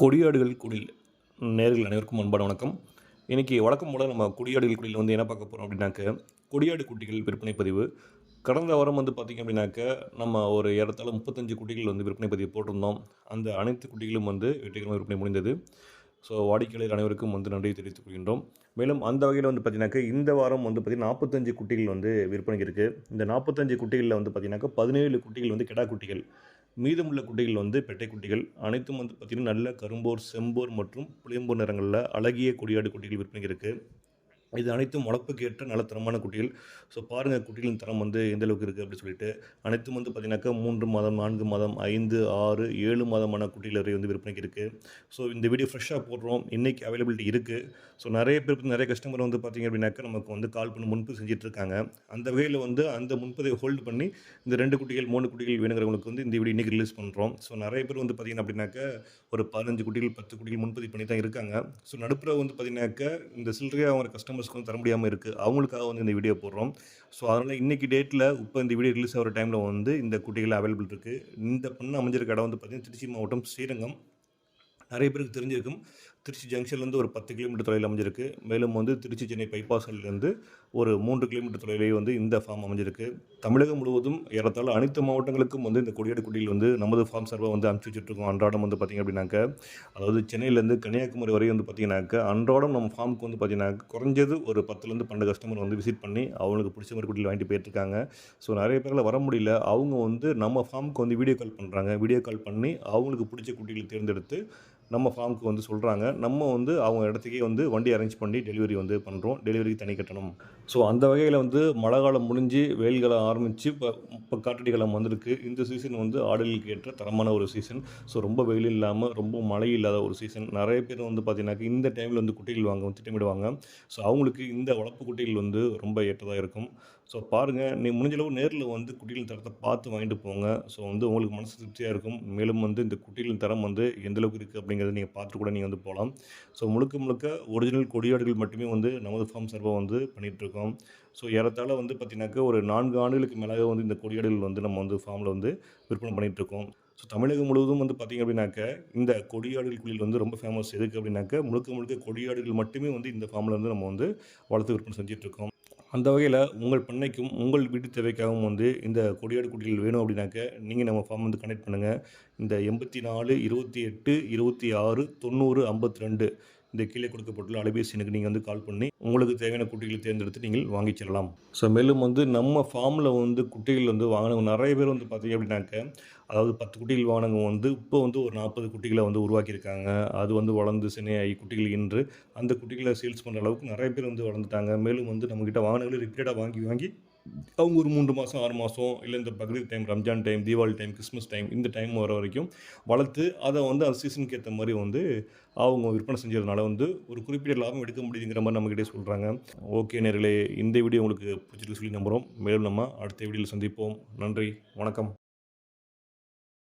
கொடியாடுகள் குடில். நேர்கள் அனைவருக்கும் அன்பான வணக்கம். இன்றைக்கி வழக்கம் போல் நம்ம கொடியாடுகள் குடியில் வந்து என்ன பார்க்க போகிறோம் அப்படின்னாக்க கொடியாடு குட்டிகள் விற்பனை பதிவு. கடந்த வாரம் வந்து பார்த்திங்க அப்படின்னாக்க நம்ம ஒரு ஏறத்தாழ முப்பத்தஞ்சு குட்டிகள் வந்து விற்பனை பதிவு போட்டிருந்தோம். அந்த அனைத்து குட்டிகளும் வந்து வெற்றிகரமாக விற்பனை முடிந்தது. ஸோ வாடிக்கையாளர் அனைவருக்கும் வந்து நன்றி தெரிவித்துக் கொள்கின்றோம். மேலும் அந்த வகையில் வந்து பார்த்திங்கனாக்கா இந்த வாரம் வந்து பார்த்திங்கன்னா நாற்பத்தஞ்சு குட்டிகள் வந்து விற்பனைக்கு இருக்குது இந்த நாற்பத்தஞ்சு குட்டிகளில் வந்து பார்த்திங்கனாக்கா பதினேழு குட்டிகள் வந்து கிடா குட்டிகள். மீதமுள்ள குட்டிகள் வந்து பெட்டை குட்டிகள். அனைத்தும் வந்து பார்த்திங்கன்னா நல்ல கரும்போர் செம்போர் மற்றும் புளியம்போர் நிறங்களில் அழகிய கொடியாடு குட்டிகள் விற்பனைக்கு இருக்குது இது அனைத்தும் வளர்ப்புக்கு ஏற்ற நல்ல தரமான குட்டிகள். ஸோ பாருங்கள் குட்டிகளின் தரம் வந்து எந்த அளவுக்கு இருக்குது அப்படின்னு சொல்லிட்டு அனைத்தும் வந்து பார்த்திங்கனாக்கா மூன்று மாதம் நான்கு மாதம் ஐந்து ஆறு ஏழு மாதமான குட்டிகள் வரை வந்து விற்பனைக்கு இருக்குது ஸோ இந்த வீடியோ ஃப்ரெஷ்ஷாக போடுறோம். இன்றைக்கி அவைலபிலிட்டி இருக்குது ஸோ நிறைய பேருக்கு நிறைய கஸ்டமர் வந்து பார்த்திங்க அப்படின்னாக்கா நமக்கு வந்து கால் பண்ணி முன்பு செஞ்சுட்டு இருக்காங்க. அந்த வகையில் வந்து அந்த முன்பதை ஹோல்டு பண்ணி இந்த ரெண்டு குட்டிகள் மூணு குட்டிகள் வேணுங்கிறவங்களுக்கு வந்து இந்த வீடியோ இன்றைக்கி ரிலீஸ் பண்ணுறோம் ஸோ நிறைய பேர் வந்து பார்த்திங்கன்னா அப்படின்னாக்கா ஒரு பதினஞ்சு குட்டிகள் பத்து குட்டிகள் முன்பதிவு பண்ணி தான் இருக்காங்க. ஸோ நடுப்புற வந்து பார்த்திங்கனாக்கா இந்த சில்லறையாக அவங்க கஸ்டமர்ஸ்க்கு வந்து தர முடியாமல் இருக்குது அவங்களுக்காக வந்து இந்த வீடியோ போடுறோம். ஸோ அதனால் இன்றைக்கி டேட்டில் இப்போ இந்த வீடியோ ரிலீஸ் ஆகிற டைமில் வந்து இந்த குட்டிகள் அவைலபிள் இருக்குது இந்த பொண்ணு அமைஞ்சிருக்க இடம் வந்து பார்த்திங்கன்னா திருச்சி மாவட்டம் ஸ்ரீரங்கம். நிறைய பேருக்கு தெரிஞ்சிருக்கும். திருச்சி ஜங்ஷன்லேருந்து ஒரு பத்து கிலோமீட்டர் தொலைவில் அமைஞ்சிருக்கு. மேலும் வந்து திருச்சி சென்னை பைபாஸ்லேருந்து ஒரு மூன்று கிலோமீட்டர் தொலைவிலேயே வந்து இந்த ஃபார்ம் அமைஞ்சிருக்கு. தமிழகம் முழுவதும் ஏறத்தாழ அனைத்து மாவட்டங்களுக்கும் வந்து இந்த கொடியாடு குட்டியில் வந்து நமது ஃபார்ம் சார்பாக வந்து அனுப்பிச்சி வச்சுட்ருக்கோம் அன்றாடம் வந்து பார்த்திங்க அப்படின்னாக்க அதாவது சென்னையிலேருந்து கன்னியாகுமரி வரை வந்து பார்த்திங்கனாக்க அன்றாடம் நம்ம ஃபார்முக்கு வந்து பார்த்திங்கனாக்க குறைஞ்சது ஒரு பத்துலேருந்து பன்னெண்டு கஸ்டமர் வந்து விசிட் பண்ணி அவங்களுக்கு பிடிச்ச மாதிரி குட்டியில் வாங்கிட்டு போயிட்டுருக்காங்க ஸோ நிறைய பேரில் வர முடியல. அவங்க வந்து நம்ம ஃபார்முக்கு வந்து வீடியோ கால் பண்ணுறாங்க வீடியோ கால் பண்ணி அவங்களுக்கு பிடிச்ச குட்டிகளை தேர்ந்தெடுத்து நம்ம ஃபார்முக்கு வந்து சொல்கிறாங்க நம்ம வந்து அவங்க இடத்துக்கே வந்து வண்டி அரேஞ்ச் பண்ணி டெலிவரி வந்து பண்ணுறோம் டெலிவரிக்கு தனி கட்டணம். ஸோ அந்த வகையில் வந்து மழை காலம் முடிஞ்சு வெயில் காலம் ஆரம்பித்து இப்போ இப்போ காற்றடி காலம் வந்திருக்கு. இந்த சீசன் வந்து ஆடலுக்கு ஏற்ற தரமான ஒரு சீசன் ஸோ ரொம்ப வெயில் இல்லாமல் ரொம்ப மழை இல்லாத ஒரு சீசன் நிறைய பேர் வந்து பார்த்தீங்கன்னாக்க இந்த டைமில் வந்து குட்டிகள் வாங்க திட்டமிடுவாங்க. ஸோ அவங்களுக்கு இந்த வளர்ப்பு குட்டிகள் வந்து ரொம்ப ஏற்றதாக இருக்கும். ஸோ பாருங்கள் நீ முடிஞ்சளவு நேரில் வந்து குட்டிகளின் தரத்தை பார்த்து வாங்கிட்டு போங்க. ஸோ வந்து உங்களுக்கு மனசு திருப்தியாக இருக்கும். மேலும் வந்து இந்த குட்டிகளின் தரம் வந்து எந்தளவுக்கு இருக்குது அப்படிங்கிறத நீங்கள் பார்த்துட்டு கூட நீங்கள் வந்து போகலாம். ஸோ முழுக்க முழுக்க ஒரிஜினல் கொடியாடுகள் மட்டுமே வந்து நமது ஃபார்ம் சார்பாக வந்து பண்ணிகிட்ருக்கோம் ஸோ ஏறத்தாழ வந்து பார்த்திங்கனாக்கா ஒரு நான்கு ஆண்டுகளுக்கு மேலாக வந்து இந்த கொடியாடுகள் வந்து நம்ம வந்து ஃபார்மில் வந்து விற்பனை பண்ணிகிட்ருக்கோம் ஸோ தமிழகம் முழுவதும் வந்து பார்த்திங்க அப்படின்னாக்க இந்த கொடியாடுகள் குழியில் வந்து ரொம்ப ஃபேமஸ் எதுக்கு அப்படின்னாக்க முழுக்க முழுக்க கொடியாடுகள் மட்டுமே வந்து இந்த ஃபார்மில் வந்து நம்ம வந்து வளர்த்து விற்பனை செஞ்சிட்ருக்கோம் அந்த வகையில் உங்கள் பண்ணைக்கும் உங்கள் வீட்டு தேவைக்காகவும் வந்து இந்த கொடியாடு குட்டிகள் வேணும் அப்படின்னாக்க நீங்கள் நம்ம ஃபார்ம் வந்து கனெக்ட் பண்ணுங்கள் இந்த எண்பத்தி நாலு இருபத்தி எட்டு இருபத்தி ஆறு தொண்ணூறு ஐம்பத்தி ரெண்டு இந்த கீழே கொடுக்கப்பட்டுள்ள அலைபேசி எனக்கு நீங்கள் வந்து கால் பண்ணி உங்களுக்கு தேவையான குட்டிகளை தேர்ந்தெடுத்து நீங்கள் வாங்கி செல்லலாம். ஸோ மேலும் வந்து நம்ம ஃபார்மில் வந்து குட்டிகள் வந்து வாங்கினவங்க நிறைய பேர் வந்து பார்த்தீங்க அப்படின்னாக்க அதாவது பத்து குட்டிகள் வாங்கினவங்க வந்து இப்போ வந்து ஒரு நாற்பது குட்டிகளை வந்து உருவாக்கியிருக்காங்க. அது வந்து வளர்ந்து சினையாகி குட்டிகள் இன்று அந்த குட்டிகளை சேல்ஸ் பண்ணுற அளவுக்கு நிறைய பேர் வந்து வளர்ந்துட்டாங்க. மேலும் வந்து நம்மக்கிட்ட வாகனங்களை ரிப்பீட்டாக வாங்கி வாங்கி அவங்க ஒரு மூன்று மாதம் ஆறு மாதம் இல்லை இந்த Bakrid time Ramzan time Deepavali time Christmas time இந்த டைம் வர வரைக்கும் வளர்த்து அதை வந்து அந்த சீசனுக்கு ஏற்ற மாதிரி வந்து அவங்க விற்பனை செஞ்சதுனால வந்து ஒரு குறிப்பிட்ட லாபம் எடுக்க முடியுதுங்கிற மாதிரி நம்மக்கிட்டே சொல்கிறாங்க ஓகே நேர்களே இந்த வீடியோ உங்களுக்கு பிடிச்சிருக்கு சொல்லி நம்புகிறோம் மேலும் நம்ம அடுத்த வீடியோவில் சந்திப்போம். நன்றி வணக்கம்.